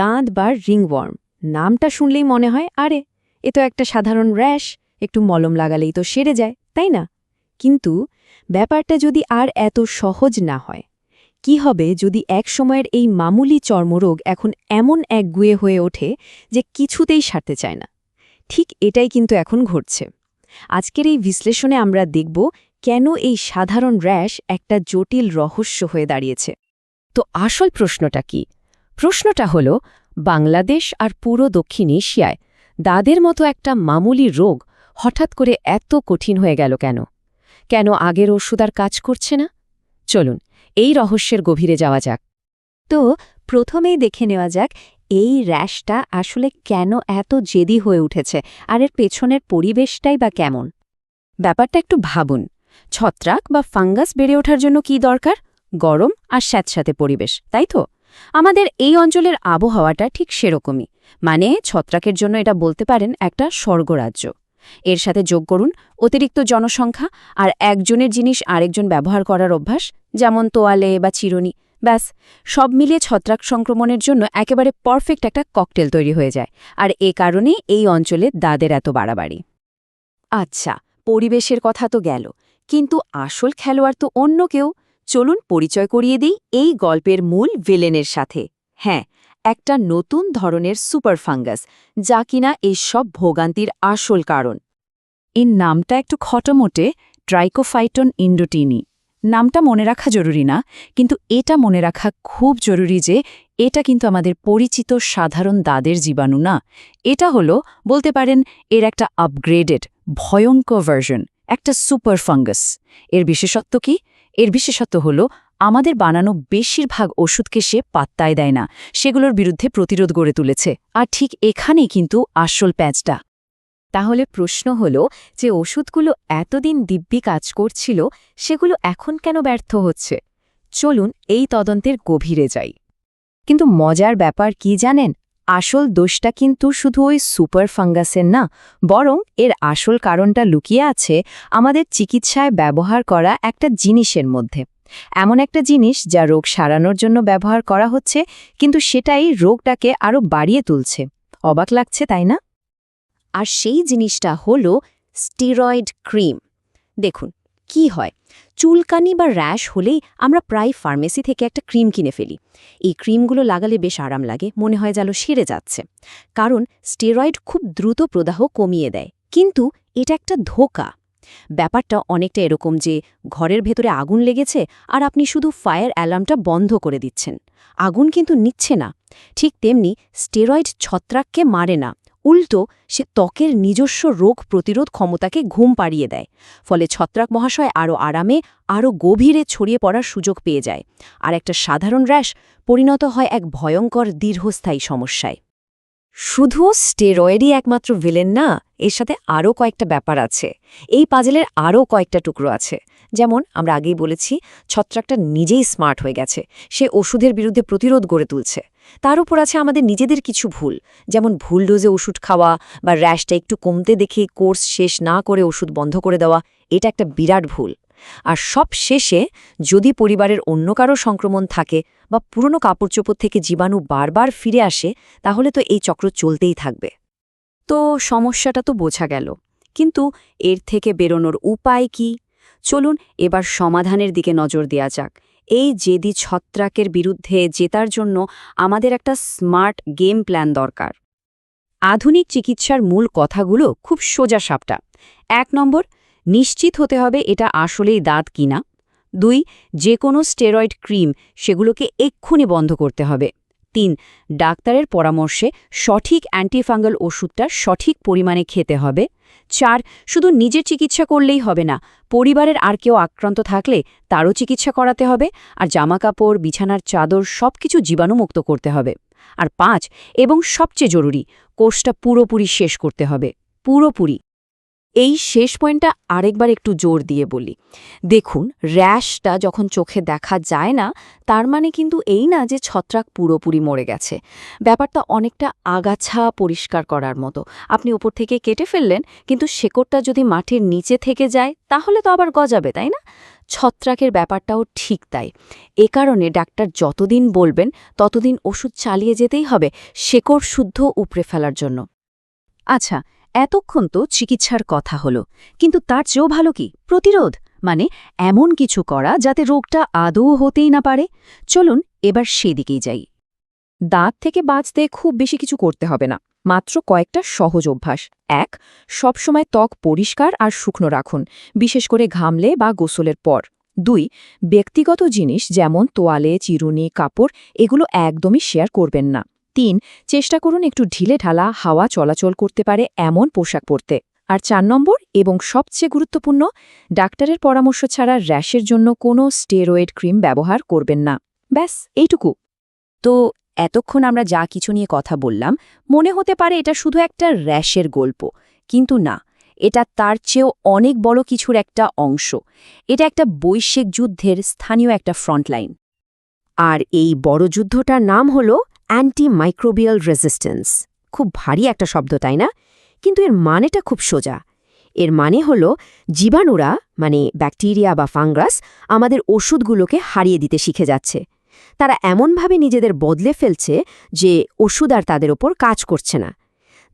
দাঁত বা রিংওয়ার্ম। নামটা শুনলেই মনে হয়, আরে, এ তো একটা সাধারণ র্যাশ, একটু মলম লাগালেই তো সেরে যায়, তাই না? কিন্তু ব্যাপারটা যদি আর এত সহজ না হয়, কি হবে যদি এক সময়ের এই মামুলি চর্মরোগ এখন এমন একগুয়ে হয়ে ওঠে যে কিছুতেই সারতে চায় না? ঠিক এটাই কিন্তু এখন ঘটছে। আজকের এই বিশ্লেষণে আমরা দেখব কেন এই সাধারণ র্যাশ একটা জটিল রহস্য হয়ে দাঁড়িয়েছে। তো আসল প্রশ্নটা কি? প্রশ্নটা হল, বাংলাদেশ আর পুরো দক্ষিণ এশিয়ায় দাদের মতো একটা মামুলি রোগ হঠাৎ করে এত কঠিন হয়ে গেল কেন? কেন আগের ওষুধ আর কাজ করছে না? চলুন, এই রহস্যের গভীরে যাওয়া যাক। তো, প্রথমেই দেখে নেওয়া যাক, এই র্যাশটা আসলে কেন এত জেদি হয়ে উঠেছে আর এর পেছনের পরিবেশটাই বা কেমন? ব্যাপারটা একটু ভাবুন। ছত্রাক বা ফাঙ্গাস বেড়ে ওঠার জন্য কি দরকার? গরম আর স্যাঁতস্যাঁতে পরিবেশ, তাই তো? আমাদের এই অঞ্চলের আবহাওয়াটা ঠিক সেরকমই। মানে ছত্রাকের জন্য এটা বলতে পারেন একটা স্বর্গরাজ্য। এর সাথে যোগ করুন অতিরিক্ত জনসংখ্যা আর একজনের জিনিস আরেকজন ব্যবহার করার অভ্যাস, যেমন তোয়ালে বা চিরুনি। ব্যাস, সব মিলিয়ে ছত্রাক সংক্রমণের জন্য একেবারে পারফেক্ট একটা ককটেল তৈরি হয়ে যায়। আর এ কারণেই এই অঞ্চলে দাদের এত বাড়াবাড়ি। আচ্ছা পরিবেশের কথা তো গেল। কিন্তু আসল খেলোয়াড় তো অন্য কেউ। চলুন পরিচয় করিয়ে দিই এই গল্পের মূল ভিলেনের সাথে। হ্যাঁ একটা নতুন ধরনের সুপার ফাঙ্গাস, যা কিনা এই সব ভোগান্তির আসল কারণ। এর নামটা একটু খটমোটে ট্রাইকোফাইটন ইন্ডোটিনি। নামটা মনে রাখা জরুরি না, কিন্তু এটা মনে রাখা খুব জরুরি যে, এটা কিন্তু আমাদের পরিচিত সাধারণ দাদের জীবাণু না। এটা হলো, বলতে পারেন, এর একটা আপগ্রেডেড ভয়ঙ্কর ভার্জন একটা সুপার ফাঙ্গাস। এর বিশেষত্ব কি? এর বিশেষত্ব হল, আমাদের বানানো বেশিরভাগ ওষুধকে সে পাত্তায় দেয় না, সেগুলোর বিরুদ্ধে প্রতিরোধ গড়ে তুলেছে। আর ঠিক এখানেই কিন্তু আসল প্যাচটা। তাহলে প্রশ্ন হল যে ওষুধগুলো এতদিন দিব্যি কাজ করছিল, সেগুলো এখন কেন ব্যর্থ হচ্ছে? চলুন এই তদন্তের গভীরে যাই। কিন্তু মজার ব্যাপার কি জানেন? আসল দোষটা কিন্তু শুধু ওই সুপার ফাঙ্গাসের না, বরং এর আসল কারণটা লুকিয়ে আছে আমাদের চিকিৎসায় ব্যবহার করা একটা জিনিসের মধ্যে। এমন একটা জিনিস যা রোগ সারানোর জন্য ব্যবহার করা হচ্ছে, কিন্তু সেটাই রোগটাকে আরও বাড়িয়ে তুলছে। অবাক লাগছে, তাই না? আর সেই জিনিসটা হল স্টিরয়েড ক্রিম। দেখুন কি হয়? চুলকানি বা র্যাশ হলেই আমরা প্রায় ফার্মেসি থেকে একটা ক্রিম কিনে ফেলি। এই ক্রিমগুলো লাগালে বেশ আরাম লাগে, মনে হয় যেন সেরে যাচ্ছে। কারণ স্টেরয়েড খুব দ্রুত প্রদাহ কমিয়ে দেয়, কিন্তু এটা একটা ধোকা। ব্যাপারটা অনেকটা এরকম যে ঘরের ভেতরে আগুন লেগেছে আর আপনি শুধু ফায়ার অ্যালার্মটা বন্ধ করে দিচ্ছেন। আগুন কিন্তু নিচ্ছে না। ঠিক তেমনি স্টেরয়েড ছত্রাককে মারে না। উল্টো, সে ত্বকের নিজস্ব রোগ প্রতিরোধ ক্ষমতাকে ঘুম পাড়িয়ে দেয়, ফলে ছত্রাক মহাশয় আরও আরামে, আরও গভীরে ছড়িয়ে পড়ার সুযোগ পেয়ে যায়, আর একটা সাধারণ র্যাশ পরিণত হয় এক ভয়ঙ্কর দীর্ঘস্থায়ী সমস্যায়। শুধু স্টেরয়েডই একমাত্র ভিলেন না, এর সাথে আরও কয়েকটা ব্যাপার আছে। এই পাজেলের আরও কয়েকটা টুকরো আছে। যেমন, আমরা আগেই বলেছি, ছত্রাকটা নিজেই স্মার্ট হয়ে গেছে। সে ওষুধের বিরুদ্ধে প্রতিরোধ গড়ে তুলছে। তার উপর আছে আমাদের নিজেদের কিছু ভুল। যেমন, ভুল ডোজে ওষুধ খাওয়া বা র্যাশটা একটু কমতে দেখে কোর্স শেষ না করে ওষুধ বন্ধ করে দেওয়া, এটা একটা বিরাট ভুল। আর সব শেষে যদি পরিবারের অন্য কারও সংক্রমণ থাকে বা পুরনো কাপড়চোপড় থেকে জীবাণু বারবার ফিরে আসে, তাহলে তো এই চক্র চলতেই থাকবে। তো সমস্যাটা তো বোঝা গেল। কিন্তু এর থেকে বেরোনোর উপায় কি? চলুন এবার সমাধানের দিকে নজর দেয়া যাক। এই জেদি ছত্রাকের বিরুদ্ধে জেতার জন্য আমাদের একটা স্মার্ট গেম প্ল্যান দরকার। আধুনিক চিকিৎসার মূল কথাগুলো খুব সোজা সাপটা। এক নম্বর, নিশ্চিত হতে হবে এটা আসলেই দাঁত কিনা। দুই যে কোনো স্টেরয়েড ক্রিম সেগুলোকে এক্ষুনি বন্ধ করতে হবে। তিন, ডাক্তারের পরামর্শে সঠিক অ্যান্টিফাঙ্গাল ওষুধটা সঠিক পরিমাণে খেতে হবে। চার, শুধু নিজের চিকিৎসা করলেই হবে না, পরিবারের আর কেউ আক্রান্ত থাকলে তারও চিকিৎসা করাতে হবে, আর জামাকাপড়, বিছানার চাদর সব কিছু জীবাণুমুক্ত করতে হবে। আর পাঁচ, এবং সবচেয়ে জরুরি, কোর্সটা পুরোপুরি শেষ করতে হবে। পুরোপুরি। এই শেষ পয়েন্টটা আরেকবার একটু জোর দিয়ে বলি। দেখুন, র্যাশটা যখন চোখে দেখা যায় না, তার মানে কিন্তু এই না যে ছত্রাক পুরোপুরি মরে গেছে। ব্যাপারটা অনেকটা আগাছা পরিষ্কার করার মতো। আপনি ওপর থেকে কেটে ফেললেন, কিন্তু শেকড়টা যদি মাটির নিচে থেকে যায়, তাহলে তো আবার গজাবে, তাই না? ছত্রাকের ব্যাপারটাও ঠিক তাই। এ কারণে ডাক্তার যতদিন বলবেন, ততদিন ওষুধ চালিয়ে যেতেই হবে, শেকড় শুদ্ধ উপড়ে ফেলার জন্য। আচ্ছা এতক্ষণ তো চিকিৎসার কথা হলো, কিন্তু তার চেয়েও ভালো কি? প্রতিরোধ মানে এমন কিছু করা যাতে রোগটা আদৌ হতেই না পারে? চলুন এবার সেদিকেই যাই। দাঁত থেকে বাঁচতে খুব বেশি কিছু করতে হবে না, মাত্র কয়েকটা সহজ অভ্যাস। এক, সবসময় ত্বক পরিষ্কার আর শুকনো রাখুন, বিশেষ করে ঘামলে বা গোসলের পর। দুই, ব্যক্তিগত জিনিস যেমন তোয়ালে, চিরুনি, কাপড়, এগুলো একদমই শেয়ার করবেন না। তিন, চেষ্টা করুন একটু ঢিলে ঢালা হাওয়া চলাচল করতে পারে এমন পোশাক পরতে। আর চার নম্বর এবং সবচেয়ে গুরুত্বপূর্ণ, ডাক্তারের পরামর্শ ছাড়া র্যাশের জন্য কোনো স্টেরয়েড ক্রিম ব্যবহার করবেন না। ব্যাস, এইটুকু। তো এতক্ষণ আমরা যা কিছু নিয়ে কথা বললাম, মনে হতে পারে এটা শুধু একটা র্যাশের গল্প। কিন্তু না, এটা তার চেয়েও অনেক বড় কিছুর একটা অংশ। এটা একটা বৈশ্বিক যুদ্ধের স্থানীয় একটা ফ্রন্টলাইন। আর এই বড় যুদ্ধটার নাম হল অ্যান্টি মাইক্রোবিয়াল রেজিস্ট্যান্স খুব ভারী একটা শব্দ, তাই না? কিন্তু এর মানেটা খুব সোজা। এর মানে হল জীবাণুরা মানে ব্যাকটেরিয়া বা ফাঙ্গাস, আমাদের ওষুধগুলোকে হারিয়ে দিতে শিখে যাচ্ছে। তারা এমনভাবে নিজেদের বদলে ফেলছে যে ওষুধ আর তাদের ওপর কাজ করছে না।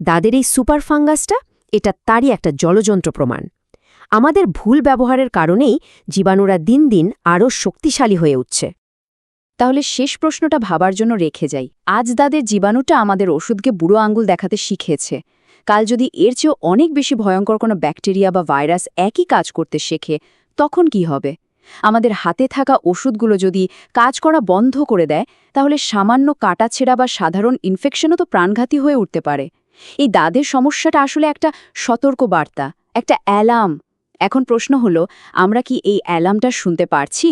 দাদের এই সুপার ফাঙ্গাসটা, এটা তারই একটা জলযন্ত্র প্রমাণ। আমাদের ভুল ব্যবহারের কারণেই জীবাণুরা দিন দিন আরও শক্তিশালী হয়ে উঠছে। তাহলে শেষ প্রশ্নটা ভাবার জন্য রেখে যাই। আজ দাদের জীবাণুটা আমাদের ওষুধকে বুড়ো আঙ্গুল দেখাতে শিখেছে কাল যদি এর চেয়েও অনেক বেশি ভয়ঙ্কর কোনো ব্যাকটেরিয়া বা ভাইরাস একই কাজ করতে শেখে, তখন কি হবে? আমাদের হাতে থাকা ওষুধগুলো যদি কাজ করা বন্ধ করে দেয়, তাহলে সামান্য কাটাছেড়া বা সাধারণ ইনফেকশনও তো প্রাণঘাতী হয়ে উঠতে পারে। এই দাদের সমস্যাটা আসলে একটা সতর্ক বার্তা একটা অ্যালার্ম এখন প্রশ্ন হলো, আমরা কি এই অ্যালার্মটা শুনতে পারছি?